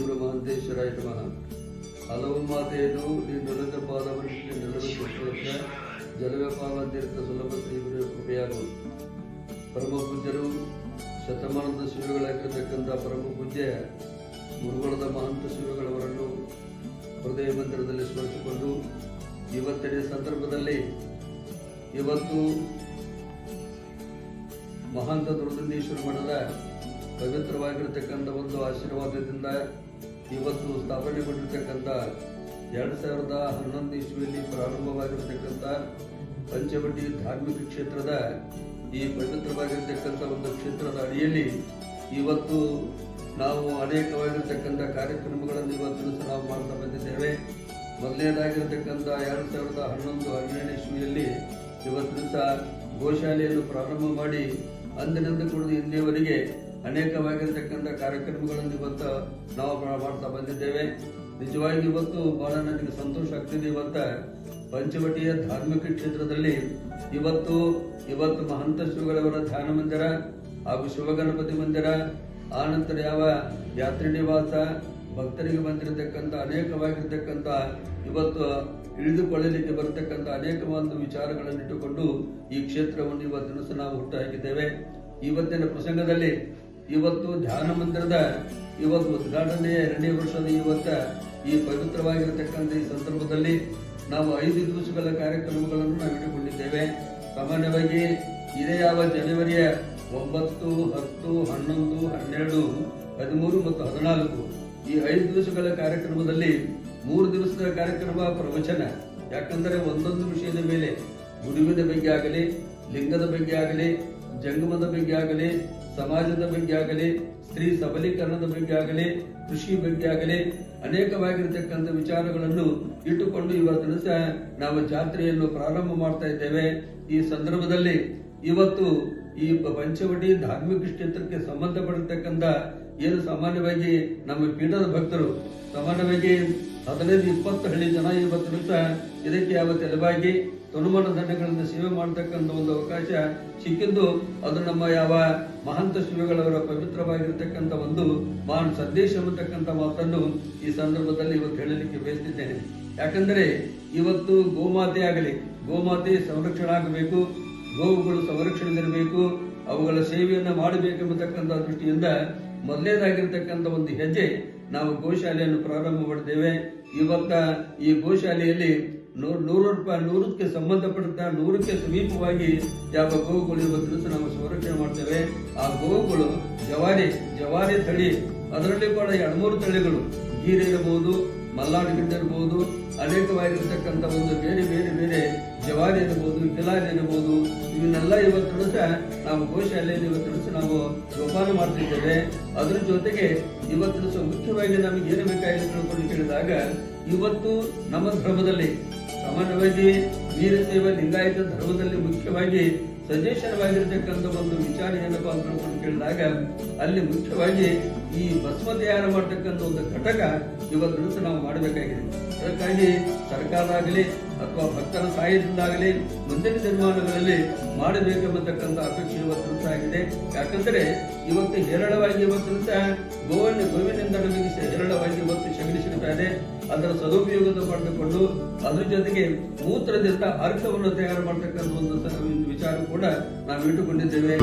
ಮಹದೇಶ್ವರಾಯ ಯಜಮಾನ ಹಲವು ಮಾತೆಯನ್ನು ಈ ಪಾದ ಮನುಷ್ಯ ನೆಲದ ಪುಷ್ಪವೃಕ್ಷ ತೀರ್ಥ ಸುಲಭ ತೀವ್ರ ಕೃಪೆಯಾಗು. ಪರಮ ಪೂಜ್ಯರು, ಶತಮಾನದ ಶಿವಗಳಾಗಿರತಕ್ಕಂಥ ಪರಮ ಪೂಜ್ಯ, ಗುರುಗಳದ ಮಹಂತ ಶಿವಗಳವರನ್ನು ಹೃದಯ ಮಂದಿರದಲ್ಲಿ ಸ್ಮರಿಸಿಕೊಂಡು ಇವತ್ತಿನ ಸಂದರ್ಭದಲ್ಲಿ ಇವತ್ತು ಮಹಾಂತ ದುರ್ದಂಡೇಶ್ವರ ಮಠದ ಪವಿತ್ರವಾಗಿರತಕ್ಕಂಥ ಒಂದು ಆಶೀರ್ವಾದದಿಂದ ಇವತ್ತು ಸ್ಥಾಪನೆಗೊಂಡಿರ್ತಕ್ಕಂಥ ಎರಡು ಸಾವಿರದ ಹನ್ನೊಂದು ಇಸ್ವಿಯಲ್ಲಿ ಪ್ರಾರಂಭವಾಗಿರತಕ್ಕಂಥ ಪಂಚವಟಿ ಧಾರ್ಮಿಕ ಕ್ಷೇತ್ರದ ಈ ಪವಿತ್ರವಾಗಿರ್ತಕ್ಕಂಥ ಒಂದು ಕ್ಷೇತ್ರದ ಅಡಿಯಲ್ಲಿ ಇವತ್ತು ನಾವು ಅನೇಕವಾಗಿರ್ತಕ್ಕಂಥ ಕಾರ್ಯಕ್ರಮಗಳನ್ನು ಇವತ್ತು ನಾವು ಮಾಡ್ತಾ ಬಂದಿದ್ದೇವೆ. ಮೊದಲನೇದಾಗಿರ್ತಕ್ಕಂಥ ಎರಡು ಸಾವಿರದ ಹನ್ನೊಂದು ಹನ್ನೆರಡನೇ ಇಸ್ವಿಯಲ್ಲಿ ಇವತ್ತು ಸಹ ಗೋಶಾಲೆಯನ್ನು ಪ್ರಾರಂಭ ಮಾಡಿ ಅಂದಿನಿಂದ ಕೂಡ ಇಲ್ಲಿಯವರೆಗೆ ಅನೇಕವಾಗಿರ್ತಕ್ಕಂಥ ಕಾರ್ಯಕ್ರಮಗಳನ್ನು ಇವತ್ತು ನಾವು ಮಾಡ್ತಾ ಬಂದಿದ್ದೇವೆ. ನಿಜವಾಗಿ ಇವತ್ತು ಬಹಳ ನನಗೆ ಸಂತೋಷ ಆಗ್ತಿದೆ. ಇವತ್ತ ಪಂಚವಟಿಯ ಧಾರ್ಮಿಕ ಕ್ಷೇತ್ರದಲ್ಲಿ ಇವತ್ತು ಇವತ್ತು ಮಹಂತ ಶ್ರೀಗಳವರ ಧ್ಯಾನ ಮಂದಿರ ಹಾಗೂ ಶಿವಗಣಪತಿ ಮಂದಿರ, ಆನಂತರ ಯಾವ ಯಾತ್ರಿ ನಿವಾಸ, ಭಕ್ತರಿಗೆ ಬಂದಿರತಕ್ಕಂಥ ಅನೇಕವಾಗಿರ್ತಕ್ಕಂಥ ಇವತ್ತು ಇಳಿದುಕೊಳ್ಳಲಿಕ್ಕೆ ಬರತಕ್ಕಂಥ ಅನೇಕ ಒಂದು ವಿಚಾರಗಳನ್ನು ಇಟ್ಟುಕೊಂಡು ಈ ಕ್ಷೇತ್ರವನ್ನು ಇವತ್ತಿನ ಸಹ ನಾವು ಹುಟ್ಟು ಹಾಕಿದ್ದೇವೆ ಇವತ್ತಿನ ಪ್ರಸಂಗದಲ್ಲಿ ಇವತ್ತು ಧ್ಯಾನ ಮಂದಿರದ ಇವತ್ತು ಉದ್ಘಾಟನೆಯ ಎರಡನೇ ವರ್ಷದ ಇವತ್ತ ಈ ಪವಿತ್ರವಾಗಿರತಕ್ಕಂಥ ಈ ಸಂದರ್ಭದಲ್ಲಿ ನಾವು ಐದು ದಿವಸಗಳ ಕಾರ್ಯಕ್ರಮಗಳನ್ನು ನಾವು ಇಟ್ಟುಕೊಂಡಿದ್ದೇವೆ. ಸಾಮಾನ್ಯವಾಗಿ ಇದೇ ಯಾವ ಜನವರಿಯ ಒಂಬತ್ತು, ಹತ್ತು, ಹನ್ನೊಂದು, ಹನ್ನೆರಡು, ಹದಿಮೂರು ಮತ್ತು ಹದಿನಾಲ್ಕು ಈ ಐದು ದಿವಸಗಳ ಕಾರ್ಯಕ್ರಮದಲ್ಲಿ ಮೂರು ದಿವಸದ ಕಾರ್ಯಕ್ರಮ ಪ್ರವಚನ. ಯಾಕಂದರೆ ಒಂದೊಂದು ವಿಷಯದ ಮೇಲೆ ಗುರುವಿನ ಬಗ್ಗೆ ಆಗಲಿ, ಲಿಂಗದ ಬಗ್ಗೆ ಆಗಲಿ, ಜಂಗಮದ ಬಗ್ಗೆ ಆಗಲಿ ಸಮಾಜದ ಬಗ್ಗೆ ಆಗಲಿ, ಸ್ತ್ರೀ ಸಬಲೀಕರಣದ ಬಗ್ಗೆ ಆಗಲಿ, ಕೃಷಿ ಬಗ್ಗೆ ಆಗಲಿ, ಅನೇಕವಾಗಿರತಕ್ಕಂಥ ವಿಚಾರಗಳನ್ನು ಇಟ್ಟುಕೊಂಡು ಇವತ್ತಿನ ಸಹ ನಾವು ಜಾತ್ರೆಯನ್ನು ಪ್ರಾರಂಭ ಮಾಡ್ತಾ ಇದ್ದೇವೆ. ಈ ಸಂದರ್ಭದಲ್ಲಿ ಇವತ್ತು ಈ ಪಂಚವಟಿ ಧಾರ್ಮಿಕ ಕ್ಷೇತ್ರಕ್ಕೆ ಸಂಬಂಧಪಟ್ಟಿರ್ತಕ್ಕಂಥ ಏನು ಸಾಮಾನ್ಯವಾಗಿ ನಮ್ಮ ಪೀಠದ ಭಕ್ತರು, ಸಾಮಾನ್ಯವಾಗಿ ಹದಿನೈದು ಇಪ್ಪತ್ತು ಹಳ್ಳಿ ಜನ ಇವತ್ತು ಸಹ ಇದಕ್ಕೆ ಯಾವ ತಲೆಬಾಗಿ ತನುಮಾನ ದಂಡಗಳನ್ನು ಸೇವೆ ಮಾಡತಕ್ಕಂಥ ಒಂದು ಅವಕಾಶ ಸಿಕ್ಕಿದ್ದು ಅದು ನಮ್ಮ ಯಾವ ಮಹಂತ ಶಿವಗಳವರ ಪವಿತ್ರವಾಗಿರ್ತಕ್ಕಂಥ ಒಂದು ಮಹಾನ್ ಸಂದೇಶ ಅನ್ನತಕ್ಕಂಥ ಮಾತನ್ನು ಈ ಸಂದರ್ಭದಲ್ಲಿ ಇವತ್ತು ಹೇಳಲಿಕ್ಕೆ ಬಯಸ್ತಿದ್ದೇನೆ. ಯಾಕಂದರೆ ಇವತ್ತು ಗೋಮಾತೆ ಆಗಲಿ, ಗೋಮಾತೆ ಸಂರಕ್ಷಣೆ ಆಗಬೇಕು ಗೋವುಗಳು ಸಂರಕ್ಷಣೆಗಿರಬೇಕು, ಅವುಗಳ ಸೇವೆಯನ್ನು ಮಾಡಬೇಕೆಂಬತಕ್ಕಂಥ ದೃಷ್ಟಿಯಿಂದ ಮೊದಲನೇದಾಗಿರ್ತಕ್ಕಂಥ ಒಂದು ಹೆಜ್ಜೆ ನಾವು ಗೋಶಾಲೆಯನ್ನು ಪ್ರಾರಂಭ ಮಾಡಿದ್ದೇವೆ. ಇವತ್ತ ಈ ಗೋಶಾಲೆಯಲ್ಲಿ ನೂರು ರೂಪಾಯಿ, ನೂರಕ್ಕೆ ಸಂಬಂಧಪಟ್ಟ ನೂರಕ್ಕೆ ಸಮೀಪವಾಗಿ ಯಾವ ಗೋವುಗಳು ಇರುವ ದಿವಸ ನಾವು ಸಂರಕ್ಷಣೆ ಮಾಡ್ತೇವೆ. ಆ ಗೋವುಗಳು ಜವಾರಿ ಜವಾರಿ ತಳಿ, ಅದರಲ್ಲಿ ಕೂಡ ಎರಡ್ಮೂರು ತಳಿಗಳು. ಗೀರೆ ಇರಬಹುದು ಮಲ್ನಾಡು ಗಿಡ್ಡ ಇರಬಹುದು ಅನೇಕವಾಗಿರ್ತಕ್ಕಂಥ ಒಂದು ಬೇರೆ ಬೇರೆ ಬೇರೆ ಜವಾರಿ ಇರಬಹುದು ಕಿಲಾರಿ ಇರಬಹುದು ಇವನ್ನೆಲ್ಲ ಇವತ್ತು ಸಹ ನಾವು ಗೋಶಾಲೆಯಲ್ಲಿ ಇವತ್ತು ಸಹ ನಾವು ಜೋಪಾನ ಮಾಡ್ತಿದ್ದೇವೆ. ಅದರ ಜೊತೆಗೆ ಇವತ್ತು ಸಹ ಮುಖ್ಯವಾಗಿ ನಮಗೆ ಏನು ಬೇಕಾಗಿದೆ ತಿಳ್ಕೊಂಡು ಕೇಳಿದಾಗ, ಇವತ್ತು ನಮ್ಮ ಧರ್ಮದಲ್ಲಿ, ಸಾಮಾನ್ಯವಾಗಿ ವೀರಶೈವ ಲಿಂಗಾಯತ ಧರ್ಮದಲ್ಲಿ ಮುಖ್ಯವಾಗಿ ಸಜೇಶನವಾಗಿರ್ತಕ್ಕಂಥ ಒಂದು ವಿಚಾರ ಏನಪ್ಪಾ ಅಂತ ಕೇಳಿದಾಗ, ಅಲ್ಲಿ ಮುಖ್ಯವಾಗಿ ಈ ಭಸ್ಮ ತಯಾರು ಮಾಡತಕ್ಕಂಥ ಒಂದು ಘಟಕ ಇವತ್ತು ನಾವು ಮಾಡಬೇಕಾಗಿದೆ. ಅದಕ್ಕಾಗಿ ಸರ್ಕಾರ ಆಗಲಿ ಅಥವಾ ಭಕ್ತರ ಸಹಾಯದಿಂದಾಗಲಿ ಮುಂದಿನ ನಿರ್ಮಾಣಗಳಲ್ಲಿ ಮಾಡಬೇಕೆಂಬತಕ್ಕಂಥ ಅಪೇಕ್ಷೆ ಇವತ್ತು ಆಗಿದೆ ಯಾಕಂದ್ರೆ ಇವತ್ತು ಹೇರಳವಾಗಿ ಇವತ್ತು ಗೋವನ್ನು ಗೋವಿನಿಂದ ನಮಗೆ ಹೇರಳವಾಗಿ ಇವತ್ತು ಶಗಣಿ ಸಿಗ್ತಾ ಇದೆ ಅದರ ಸದುಪಯೋಗವನ್ನು ಪಡೆದುಕೊಂಡು ಅದ್ರ ಜೊತೆಗೆ ಮೂತ್ರದಿಂದ ಅರ್ಥವನ್ನು ತಯಾರು ಮಾಡತಕ್ಕಂಥ ಒಂದು ವಿಚಾರ ಕೂಡ ನಾವು ಇಟ್ಟುಕೊಂಡಿದ್ದೇವೆ